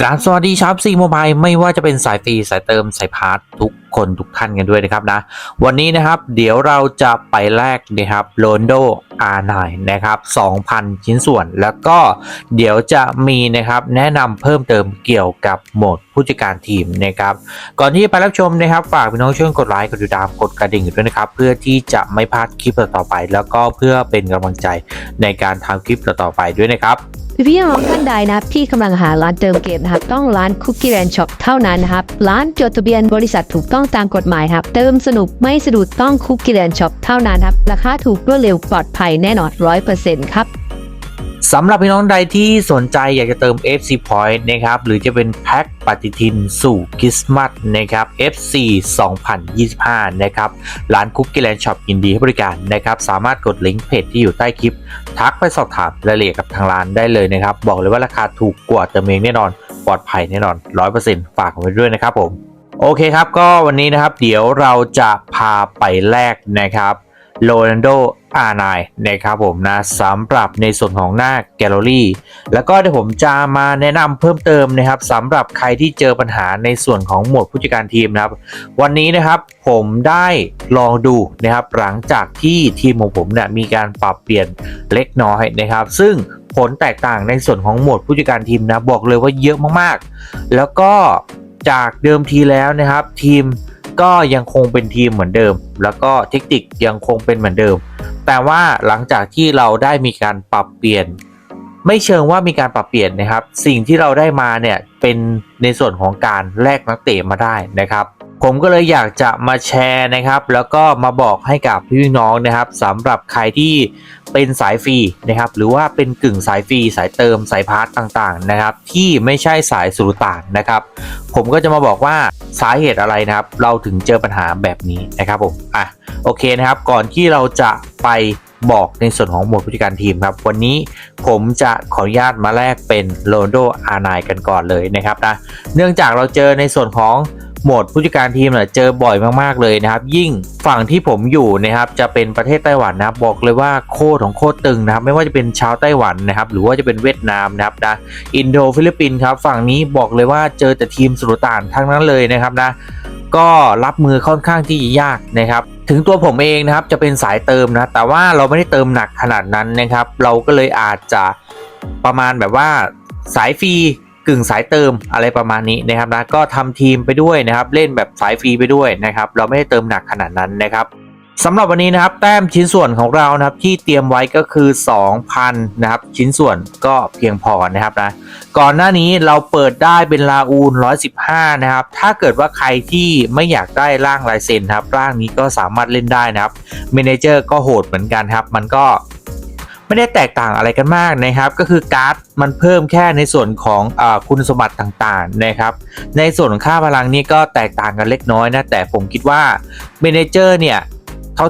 กราบสวัสดีชาวซีโมบายไม่ว่าจะเป็นสายฟรีสายเติมสายพาร์ททุกคนทุกท่านกันด้วยนะครับนะ วันนี้นะครับเดี๋ยวเราจะไปแลกนะครับโรนโด R9 นนะครับ 2,000 ชิ้นส่วน แล้วก็เดี๋ยวจะมีนะครับแนะนำเพิ่มเติมเกี่ยวกับโหมดผู้จัดการทีมนะครับ ก่อนที่จะไปรับชมนะครับ ฝากพี่น้องช่วยกดไลค์กดติดตามกดกระดิ่งด้วยนะครับ เพื่อที่จะไม่พลาดคลิปต่อไป แล้วก็เพื่อเป็นกำลังใจในการทำคลิปต่อไปด้วยนะครับ พี่น้องท่านใดนะครับที่กำลังหาร้านเติมเกมนะครับต้องร้านคุกกี้แ n นช็อปเท่านั้นนะครับร้านจดทะเบียนบริษัทถูกต้องตามกฎหมายครับเติมสนุกไม่สะดุดต้องคุกกี้แ n นช็อปเท่านั้นครับราคาถูกรวดเร็วปลอดภัยแน่นอนร้อยเปอร์เซ็นต์ครับ สำหรับพี่น้องใดที่สนใจอยากจะเติม FC Point นะครับ หรือจะเป็นแพ็คปฏิทินสู่คริสต์มาสนะครับ FC 2025 นะครับ ร้านคุกกี้แลนด์ช็อปยินดีให้บริการนะครับ สามารถกดลิงก์เพจที่อยู่ใต้คลิป ทักไปสอบถามรายละเอียดกับทางร้านได้เลยนะครับ บอกเลยว่าราคาถูกกว่าเติมเองแน่นอน ปลอดภัยแน่นอน 100%ฝากไว้ด้วยนะครับผมโอเคครับ ก็วันนี้นะครับ เดี๋ยวเราจะพาไปแลกนะครับโรนัลโด R9 นะครับผมนะสำหรับในส่วนของหน้าแกลเลอรี่แล้วก็เดี๋ยวผมจะมาแนะนำเพิ่มเติมนะครับสำหรับใครที่เจอปัญหาในส่วนของโหมดผู้จัดการทีมนะครับ วันนี้นะครับผมได้ลองดูนะครับหลังจากที่ทีมของผมเนี่ยมีการปรับเปลี่ยนเล็กน้อยนะครับ ซึ่งผลแตกต่างในส่วนของโหมดผู้จัดการทีมนะบอกเลยว่าเยอะมากๆ แล้วก็จากเดิมทีแล้วนะครับ ทีมก็ยังคงเป็นทีมเหมือนเดิม แล้วก็เทคนิคยังคงเป็นเหมือนเดิม แต่ว่าหลังจากที่เราได้มีการปรับเปลี่ยน ไม่เชิงว่ามีการปรับเปลี่ยนนะครับ สิ่งที่เราได้มาเนี่ยเป็นในส่วนของการแลกนักเตะมาได้นะครับ ผมก็เลยอยากจะมาแชร์นะครับ แล้วก็มาบอกให้กับพี่น้องนะครับสำหรับใครที่เป็นสายฟรีนะครับ หรือว่าเป็นกึ่งสายฟรีสายเติมสายพาร์ตต่างๆนะครับ ที่ไม่ใช่สายสุรต่านนะครับ ผมก็จะมาบอกว่าสาเหตุอะไรนะครับ เราถึงเจอปัญหาแบบนี้นะครับผมอะโอเคนะครับ ก่อนที่เราจะไปบอกในส่วนของหมดผู้จัดการทีมครับ วันนี้ผมจะขออนุญาตมาแลกเป็นโรนโดอาร์ไนกันก่อนเลยนะครับนะเนื่องจากเราเจอในส่วนของ โหมดผู้จัดการทีมเนี่ยเจอบ่อยมากๆเลยนะครับ ยิ่งฝั่งที่ผมอยู่นะครับจะเป็นประเทศไต้หวันนะครับบอกเลยว่าโคตรของโคตรตึงนะครับ ไม่ว่าจะเป็นชาวไต้หวันนะครับ หรือว่าจะเป็นเวียดนามนะครับนะอินโดฟิลิปปินส์ครับฝั่งนี้บอกเลยว่าเจอแต่ทีมสุลต่านทั้งนั้นเลยนะครับนะก็รับมือค่อนข้างที่จะยากนะครับถึงตัวผมเองนะครับจะเป็นสายเติมนะแต่ว่าเราไม่ได้เติมหนักขนาดนั้นนะครับ เราก็เลยอาจจะประมาณแบบว่าสายฟรี กึ่งสายเติมอะไรประมาณนี้นะครับนะก็ทำทีมไปด้วยนะครับ เล่นแบบสายฟรีไปด้วยนะครับ เราไม่ได้เติมหนักขนาดนั้นนะครับสำหรับวันนี้นะครับแต้มชิ้นส่วนของเรานะครับที่เตรียมไว้ก็คือ 2,000นะครับชิ้นส่วนก็เพียงพอนะครับนะก่อนหน้านี้เราเปิดได้เป็นลาอูน 115 นะครับ ถ้าเกิดว่าใครที่ไม่อยากได้ร่างลายเซ็นครับร่างนี้ก็สามารถเล่นได้นะครับเมนเจอร์ก็โหดเหมือนกันครับ มันก็ ไม่ได้แตกต่างอะไรกันมากนะครับ ก็คือการ์ดมันเพิ่มแค่ในส่วนของอคุณสมบัติต่างๆนะครับ ในส่วนของค่าพลังนี่ก็แตกต่างกันเล็กน้อยนะ แต่ผมคิดว่าเมนเจอร์เนี่ย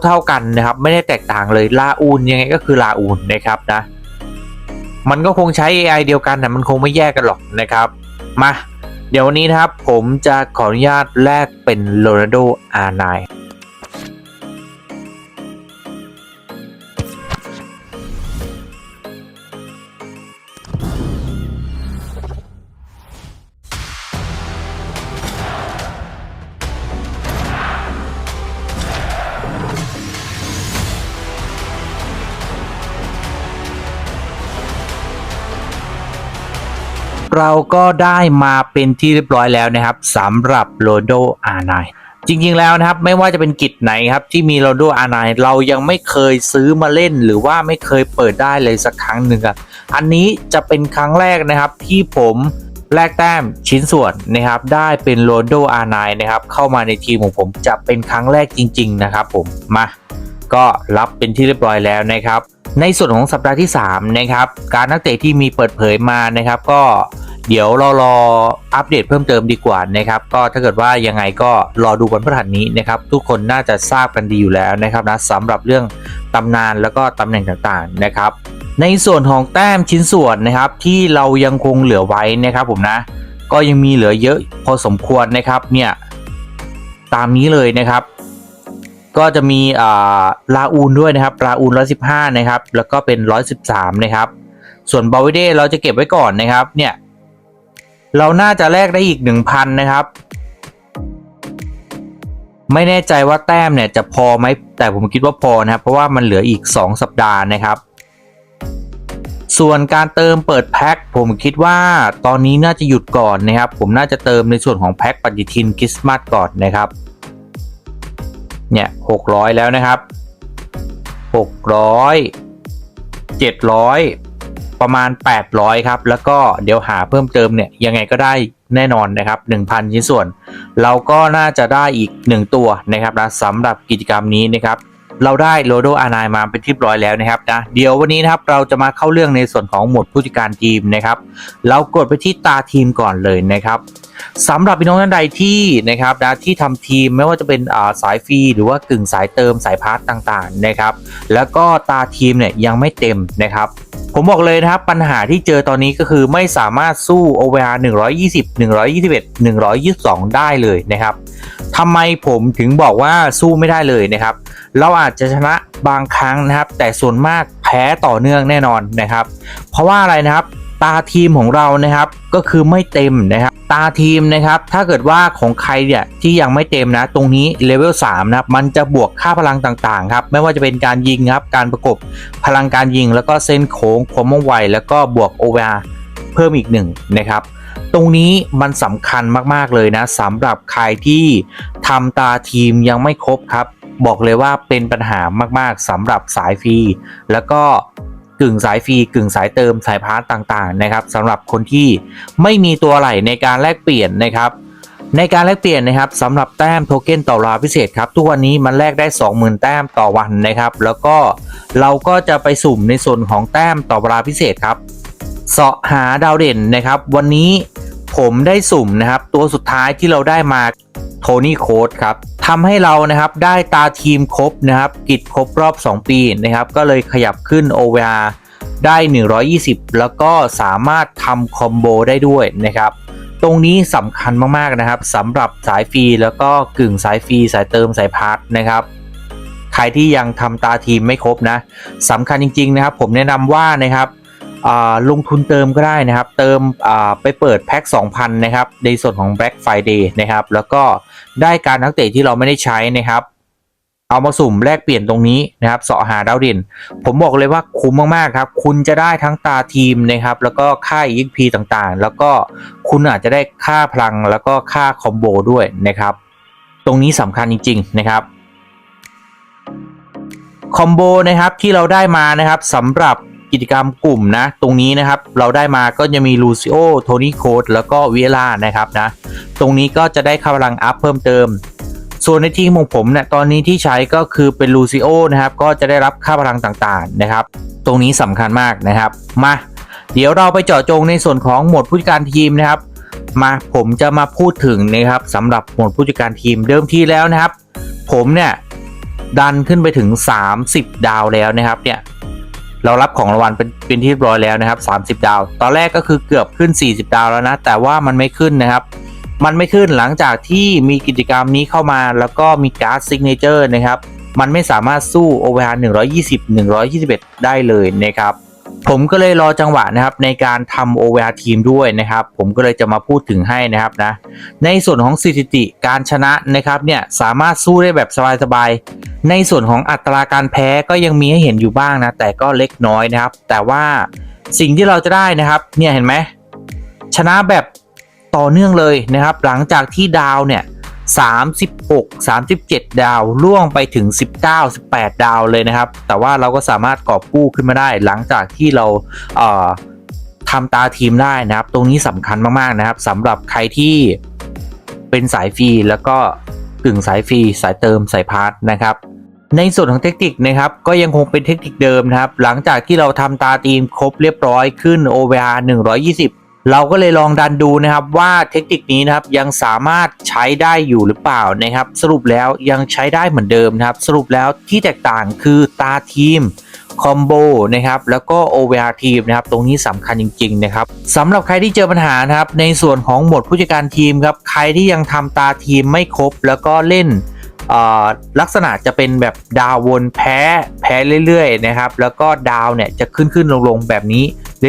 เท่าๆกันนะครับ ไม่ได้แตกต่างเลยลาอูนยังไงก็คือลาอูนนะครับนะ มันก็คงใช้ AI เดียวกันนะมันคงไม่แยกกันหรอกนะครับ มา เดี๋ยววันนี้นะครับผมจะขออนุญาตแลกเป็นโรนัลโด R9 เราก็ได้มาเป็นที่เรียบร้อยแล้วนะครับสำหรับโรโด R9 จริงๆแล้วนะครับไม่ว่าจะเป็นกิจไหนครับที่มีโรโด R9 เรายังไม่เคยซื้อมาเล่น หรือว่าไม่เคยเปิดได้เลยสักครั้งหนึ่งครับอันนี้จะเป็นครั้งแรกนะครับที่ผมแลกแต้มชิ้นส่วนนะครับได้เป็นโรโด R9 นะครับเข้ามาในทีมของผมจะเป็นครั้งแรกจริง ๆ นะครับผมมาก็รับเป็นที่เรียบร้อยแล้วนะครับ ในส่วนของสัปดาห์ที่3นะครับการนักเตะที่มีเปิดเผยมานะครับ ก็เดี๋ยวเรารออัปเดตเพิ่มเติมดีกว่านะครับ ก็ถ้าเกิดว่ายังไงก็รอดูวันพฤหัสนี้นะครับ ทุกคนน่าจะทราบกันดีอยู่แล้วนะครับนะสำหรับเรื่องตำนานแล้วก็ตำแหน่งต่างๆนะครับ ในส่วนของแต้มชิ้นส่วนนะครับ ที่เรายังคงเหลือไว้นะครับผมนะ ก็ยังมีเหลือเยอะพอสมควรนะครับเนี่ยตามนี้เลยนะครับ ก็จะมีอ่าลาอูนด้วยนะครับลาอูน115นะครับ แล้วก็เป็น113นะครับ ส่วนบาวิเดเราจะเก็บไว้ก่อนนะครับเนี่ยเราน่าจะแลกได้อีก1,000นะครับ ไม่แน่ใจว่าแต้มเนี่ยจะพอไหมแต่ผมคิดว่าพอนะครับ เพราะว่ามันเหลืออีก 2 สัปดาห์นะครับ ส่วนการเติมเปิดแพ็คผมคิดว่าตอนนี้น่าจะหยุดก่อนนะครับ ผมน่าจะเติมในส่วนของแพ็คปฏิทินคริสต์มาสก่อนนะครับ เนี่ย600แล้วนะครับ600 700ประมาณ 800 ครับ แล้วก็เดี๋ยวหาเพิ่มเติมเนี่ยยังไงก็ได้แน่นอนนะครับ 1,000 ชิ้นส่วน เราก็น่าจะได้อีก 1 ตัวนะครับนะสำหรับกิจกรรมนี้นะครับ เราได้โลโดอานายมาเป็นที่ร้อยแล้วนะครับนะเดี๋ยววันนี้นะครับเราจะมาเข้าเรื่องในส่วนของหมวดผู้จัดการทีมนะครับ เรากดไปที่ตาทีมก่อนเลยนะครับ สำหรับพี่น้องท่านใดที่นะครับนะที่ทำทีมไม่ว่าจะเป็นาสายฟรีหรือว่ากึ่งสายเติมสายพาร์ตต่างๆนะครับ แล้วก็ตาทีมเนี่ยยังไม่เต็มนะครับ ผมบอกเลยนะครับปัญหาที่เจอตอนนี้ก็คือไม่สามารถสู้ OVR 120 121 122 ได้เลยนะครับทำไมผมถึงบอกว่าสู้ไม่ได้เลยนะครับ เราอาจจะชนะบางครั้งนะครับ แต่ส่วนมากแพ้ต่อเนื่องแน่นอนนะครับ เพราะว่าอะไรนะครับ ตาทีมของเรานะครับ ก็คือไม่เต็มนะครับตาทีมนะครับ ถ้าเกิดว่าของใครเนี่ยที่ยังไม่เต็มนะ ตรงนี้เลเวล3นะครับมันจะบวกค่าพลังต่างๆครับไม่ว่าจะเป็นการยิงครับการประกบพลังการยิง แล้วก็เส้นโค้งความว่องไวแล้วก็บวก OVR เพิ่มอีกหนึ่งนะครับตรงนี้มันสำคัญมากๆเลยนะสำหรับใครที่ทำตาทีมยังไม่ครบครับ บอกเลยว่าเป็นปัญหามากๆสำหรับสายฟรีแล้วก็ กึ่งสายฟรีกึ่งสายเติมสายพาร์ตต่างๆนะครับสำหรับคนที่ไม่มีตัวไหลในการแลกเปลี่ยนนะครับ ในการแลกเปลี่ยนนะครับสำหรับแต้มโทเค็นต่อเวลาพิเศษครับทุกวันนี้มันแลกได้ 20,000 แต้มต่อวันนะครับ แล้วก็เราก็จะไปสุ่มในส่วนของแต้มต่อเวลาพิเศษครับเสาะหาดาวเด่นนะครับ วันนี้ผมได้สุ่มนะครับ ตัวสุดท้ายที่เราได้มา โทนี่โค้ดครับทำให้เรานะครับได้ตาทีมครบนะครับกิจครบรอบ 2 ปีนะครับก็เลยขยับขึ้น OVR ได้ 120 แล้วก็สามารถทำคอมโบได้ด้วยนะครับตรงนี้สำคัญมากๆนะครับสำหรับสายฟรีแล้วก็กึ่งสายฟรีสายเติมสายพาร์ทนะครับใครที่ยังทำตาทีมไม่ครบนะสำคัญจริงๆนะครับ ผมแนะนำว่านะครับ ลงทุนเติมก็ได้นะครับ เติมไปเปิดแพ็ค2,000 นะครับ ในส่วนของ Black Friday นะครับ แล้วก็ได้การนักเตะที่เราไม่ได้ใช้นะครับ เอามาสุ่มแลกเปลี่ยนตรงนี้นะครับเสาะหาดาวเด่น ผมบอกเลยว่าคุ้มมากๆครับ คุณจะได้ทั้งตาทีมนะครับ แล้วก็ค่า EXP ต่างๆ แล้วก็คุณอาจจะได้ค่าพลังแล้วก็ค่าคอมโบด้วยนะครับ ตรงนี้สำคัญจริง ๆ นะครับคอมโบนะครับที่เราได้มานะครับสำหรับ กิจกรรมกลุ่มนะ ตรงนี้นะครับเราได้มาก็จะมีลูซิโอโทนี่โคดแล้วก็วิเอล่านะครับนะ ตรงนี้ก็จะได้ค่าพลังอัพเพิ่มเติม ส่วนในทีมของผมเนี่ยตอนนี้ที่ใช้ก็คือเป็นลูซิโอนะครับ ก็จะได้รับค่าพลังต่างๆนะครับ ตรงนี้สำคัญมากนะครับ มา เดี๋ยวเราไปเจาะจงในส่วนของหมดผู้จัดการทีมนะครับ มาผมจะมาพูดถึงนะครับสำหรับหมดผู้จัดการทีมเดิมทีแล้วนะครับ ผมเนี่ยดันขึ้นไปถึง 30 ดาวแล้วนะครับเนี่ย เรารับของรางวัลเป็นเป็นที่เรียบร้อยแล้วนะครับ 30 ดาว ตอนแรกก็คือเกือบขึ้น 40 ดาวแล้วนะ แต่ว่ามันไม่ขึ้นนะครับ มันไม่ขึ้นหลังจากที่มีกิจกรรมนี้เข้ามา แล้วก็มีการ์ดซิกเนเจอร์นะครับ มันไม่สามารถสู้โอเวอร์ฮัน120 121 ได้เลยนะครับ ผมก็เลยรอจังหวะนะครับในการทำ OVR ทีมด้วยนะครับ ผมก็เลยจะมาพูดถึงให้นะครับนะ ในส่วนของสถิติการชนะนะครับเนี่ยสามารถสู้ได้แบบสบายๆ ในส่วนของอัตราการแพ้ก็ยังมีให้เห็นอยู่บ้างนะ แต่ก็เล็กน้อยนะครับ แต่ว่าสิ่งที่เราจะได้นะครับเนี่ยเห็นไหมชนะแบบต่อเนื่องเลยนะครับ หลังจากที่ดาวเนี่ย 36 37 ดาวล่วงไปถึง 19 18 ดาวเลยนะครับ แต่ว่าเราก็สามารถกอบกู้ขึ้นมาได้หลังจากที่เราเทำตาทีมได้นะครับ ตรงนี้สำคัญมากๆนะครับสำหรับใครที่เป็นสายฟรีแล้วก็กึ่งสายฟรีสายเติมสายพาร์ทนะครับในส่วนของเทคนิคนะครับก็ยังคงเป็นเทคนิคเดิมนะครับ หลังจากที่เราทำตาทีมครบเรียบร้อยขึ้น OVR 120 เราก็เลยลองดันดูนะครับว่าเทคนิคนี้นะครับยังสามารถใช้ได้อยู่หรือเปล่านะครับ สรุปแล้วยังใช้ได้เหมือนเดิมนะครับ สรุปแล้วที่แตกต่างคือตาทีมคอมโบนะครับแล้วก็ OVR ทีมนะครับตรงนี้สำคัญจริงๆนะครับสำหรับใครที่เจอปัญหานะครับในส่วนของหมดผู้จัดการทีมครับใครที่ยังทำตาทีมไม่ครบแล้วก็เล่นลักษณะจะเป็นแบบดาววนแพ้แพ้เรื่อยๆนะครับแล้วก็ดาวเนี่ยจะขึ้นขึ้นลงๆแบบนี้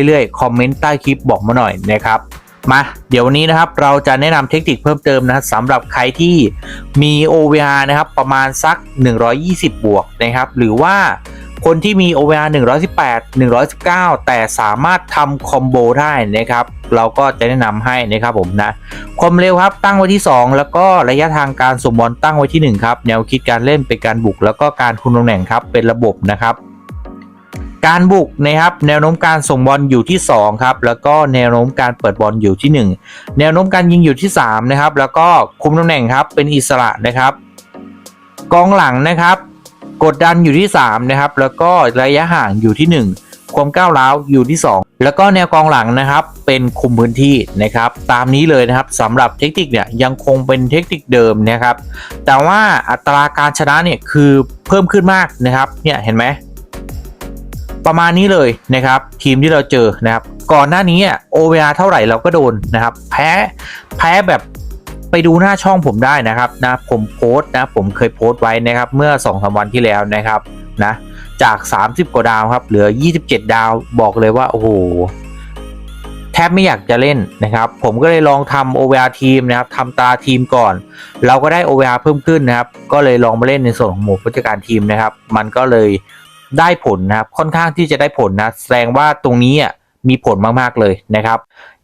เรื่อยๆ คอมเมนต์ใต้คลิปบอกมาหน่อยนะครับมาเดี๋ยววันนี้นะครับเราจะแนะนำเทคนิคเพิ่มเติมนะสำหรับใครที่มี OVR นะครับประมาณสัก 120 บวกนะครับ หรือว่าคนที่มี OVR 118 119 แต่สามารถทำคอมโบได้นะครับ เราก็จะแนะนำให้นะครับผมนะความเร็วครับตั้งไว้ที่ 2 แล้วก็ระยะทางการส่งบอลตั้งไว้ที่ 1 ครับ แนวคิดการเล่นเป็นการบุกแล้วก็การคุมตำแหน่งครับเป็นระบบนะครับ การบุกนะครับแนวโน้มการส่งบอลอยู่ที่2ครับแล้วก็แนวโน้มการเปิดบอลอยู่ที่ 1 แนวโน้มการยิงอยู่ที่3นะครับแล้วก็คุมตำแหน่งครับเป็นอิสระนะครับ กองหลังนะครับ กดดันอยู่ที่3นะครับแล้วก็ระยะห่างอยู่ที่ 1 ความก้าวร้าวอยู่ที่ 2 แล้วก็แนวกองหลังนะครับ เป็นคุมพื้นที่นะครับ ตามนี้เลยนะครับสำหรับเทคนิคเนี่ยยังคงเป็นเทคนิคเดิมนะครับ แต่ว่าอัตราการชนะเนี่ยคือเพิ่มขึ้นมากนะครับเนี่ยเห็นไหม ประมาณนี้เลยนะครับ ทีมที่เราเจอนะครับ ก่อนหน้านี้อะ OVR เท่าไหร่เราก็โดนนะครับ แพ้แพ้แบบไปดูหน้าช่องผมได้นะครับนะผมโพสต์นะผมเคยโพสต์ไว้นะครับ เมื่อ2อสวันที่แล้วนะครับนะจาก 30 กว่าดาวครับ เหลือ 27 ดาวบอกเลยว่า โอ้โห แทบไม่อยากจะเล่นนะครับ ผมก็เลยลองทำ OVR ทีมนะครับทำตาทีมก่อน เราก็ได้ OVR เพิ่มขึ้นนะครับ ก็เลยลองมาเล่นในส่วนของหมู่ผู้จัดการทีมนะครับ มันก็เลย ได้ผลนะครับค่อนข้างที่จะได้ผลนะแสดงว่าตรงนี้อะมีผลมาก ๆ เลยนะครับ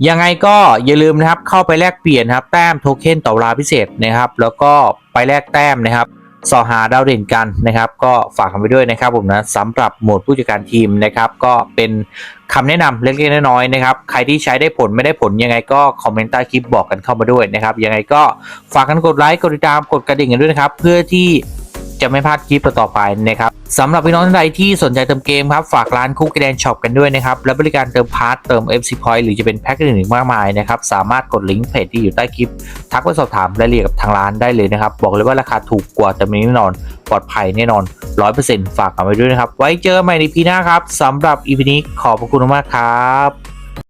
ยังไงก็อย่าลืมนะครับเข้าไปแลกเปลี่ยนนะครับแต้มโทเค็นต่อเวลาพิเศษนะครับ แล้วก็ไปแลกแต้มนะครับสอหาดาวเด่นกันนะครับ ก็ฝากกันไปด้วยนะครับผมนะสำหรับโหมดผู้จัดการทีมนะครับ ก็เป็นคำแนะนำเล็กๆน้อยๆนะครับ ใครที่ใช้ได้ผลไม่ได้ผลยังไงก็คอมเมนต์ใต้คลิปบอกกันเข้ามาด้วยนะครับ ยังไงก็ฝากกันกดไลค์กดติดตามกดกระดิ่งกันด้วยนะครับ เพื่อที่ จะไม่พลาดคลิปต่อๆไปนะครับสำหรับพี่น้องท่านใดที่สนใจเติมเกมครับ ฝากร้านคุกกี้แดนช็อปกันด้วยนะครับ และบริการเติมพาร์ทเติม FC Point หรือจะเป็นแพ็กอื่นๆมากมายนะครับ สามารถกดลิงก์เพจที่อยู่ใต้คลิป ทักไปสอบถามรายละเอียดกับทางร้านได้เลยนะครับ บอกเลยว่าราคาถูกกว่าแต่มีแน่นอน ปลอดภัยแน่นอน 100%ฝากกันไว้ด้วยนะครับ ไว้เจอกันใหม่ในพีหน้าครับสำหรับอีพีนี้ขอบพระคุณมากครับ